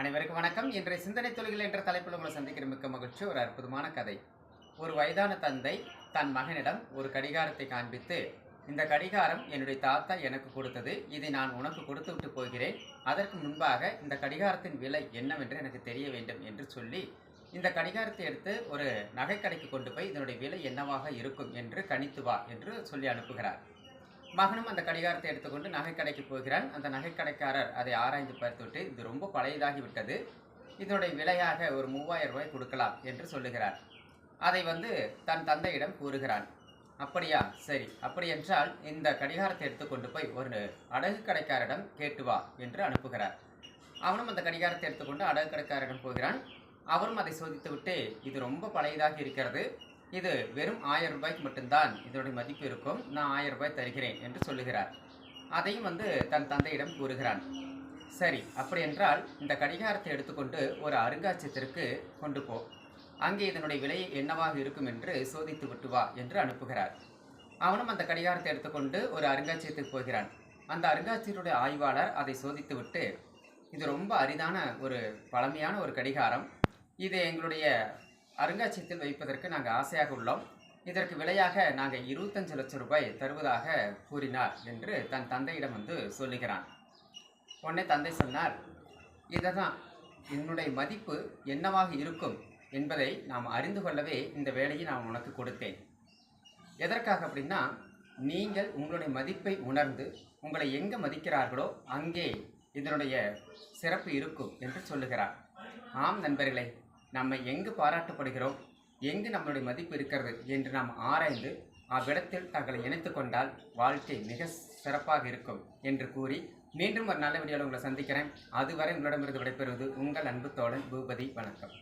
அனைவருக்கும் வணக்கம். இன்றைய சிந்தனை தொழில்கள் என்ற தலைப்பில் உங்களை சந்திக்கிற மிக்க மகிழ்ச்சி. ஒரு அற்புதமான கதை. ஒரு வயதான தந்தை தன் மகனிடம் ஒரு கடிகாரத்தை காண்பித்து இந்த கடிகாரம் என்னுடைய தாத்தா எனக்கு கொடுத்தது. இதை நான் உனக்கு கொடுத்து விட்டு போகிறேன். அதற்கு முன்பாக இந்த கடிகாரத்தின் விலை என்னவென்று எனக்கு தெரிய வேண்டும் என்று சொல்லி இந்த கடிகாரத்தை எடுத்து ஒரு நகைக்கடைக்கு கொண்டு போய் இதனுடைய விலை என்னவாக இருக்கும்? என்று கணித்து வா என்று சொல்லி அனுப்புகிறார். மகனும் அந்த கடிகாரத்தை எடுத்துக்கொண்டு நகைக்கடைக்கு போகிறான். அந்த நகைக்கடைக்காரர் அதை ஆராய்ந்து பார்த்துவிட்டு இது ரொம்ப பழையதாகி விட்டது இதனுடைய விலையாக ஒரு மூவாயிரம் ரூபாய் கொடுக்கலாம் என்று சொல்லுகிறார். அதை வந்து தன் தந்தையிடம் கூறுகிறான். அப்படியா? சரி. அப்படி என்றால் இந்த கடிகாரத்தை எடுத்துக்கொண்டு போய் ஒரு அடகு கடைக்காரரிடம் கேட்டு வா என்று அனுப்புகிறார். அவனும் அந்த கடிகாரத்தை எடுத்துக்கொண்டு அடகு கடைக்காரிடம் போகிறான். அவரும் அதை சோதித்துவிட்டு இது ரொம்ப பழையதாக இருக்கிறது. இது வெறும் ஆயிரம் ரூபாய்க்கு மட்டும்தான் இதனுடைய மதிப்பு இருக்கும். நான் ஆயிரம் ரூபாய் தருகிறேன் என்று சொல்லுகிறார். அதையும் வந்து தன் தந்தையிடம் கூறுகிறான். சரி அப்படி என்றால் இந்த கடிகாரத்தை எடுத்துக்கொண்டு ஒரு அருங்காட்சியத்திற்கு கொண்டு போ. அங்கே இதனுடைய விலை என்னவாக இருக்கும் என்று சோதித்து விட்டு வா என்று அனுப்புகிறார். அவனும் அந்த கடிகாரத்தை எடுத்துக்கொண்டு ஒரு அருங்காட்சியத்துக்கு போகிறான். அந்த அருங்காட்சியத்துடைய ஆய்வாளர் அதை சோதித்துவிட்டு இது ரொம்ப அரிதான ஒரு பழமையான ஒரு கடிகாரம். இது எங்களுடைய அருங்காட்சியகத்தில் வைப்பதற்கு நாங்கள் ஆசையாக உள்ளோம். இதற்கு விலையாக நாங்கள் இருபத்தஞ்சு லட்சம் ரூபாய் தருவதாக கூறினார் என்று தன் தந்தையிடம் வந்து சொல்லுகிறான். உடனே தந்தை சொன்னார் இதை தான் என்னுடைய மதிப்பு என்னவாக இருக்கும் என்பதை நாம் அறிந்து கொள்ளவே இந்த வேலையை நான் உனக்கு கொடுத்தேன். எதற்காக அப்படின்னா நீங்கள் உங்களுடைய மதிப்பை உணர்ந்து உங்களை எங்கே மதிக்கிறார்களோ அங்கே இதனுடைய சிறப்பு இருக்கும் என்று சொல்லுகிறார். ஆம் நண்பர்களே நம்ம எங்கு பாராட்டப்படுகிறோம்? எங்கு நம்மளுடைய மதிப்பு இருக்கிறது? என்று நாம் ஆராய்ந்து அவ்விடத்தில் தங்களை இணைத்து கொண்டால் வாழ்க்கை மிக சிறப்பாக இருக்கும் என்று கூறி மீண்டும் ஒரு நல்ல வீடியோவில் உங்களை சந்திக்கிறேன். அதுவரை உங்களிடமிருந்து விடைபெறுவது உங்கள் அன்பு தோழன் பூபதி. வணக்கம்.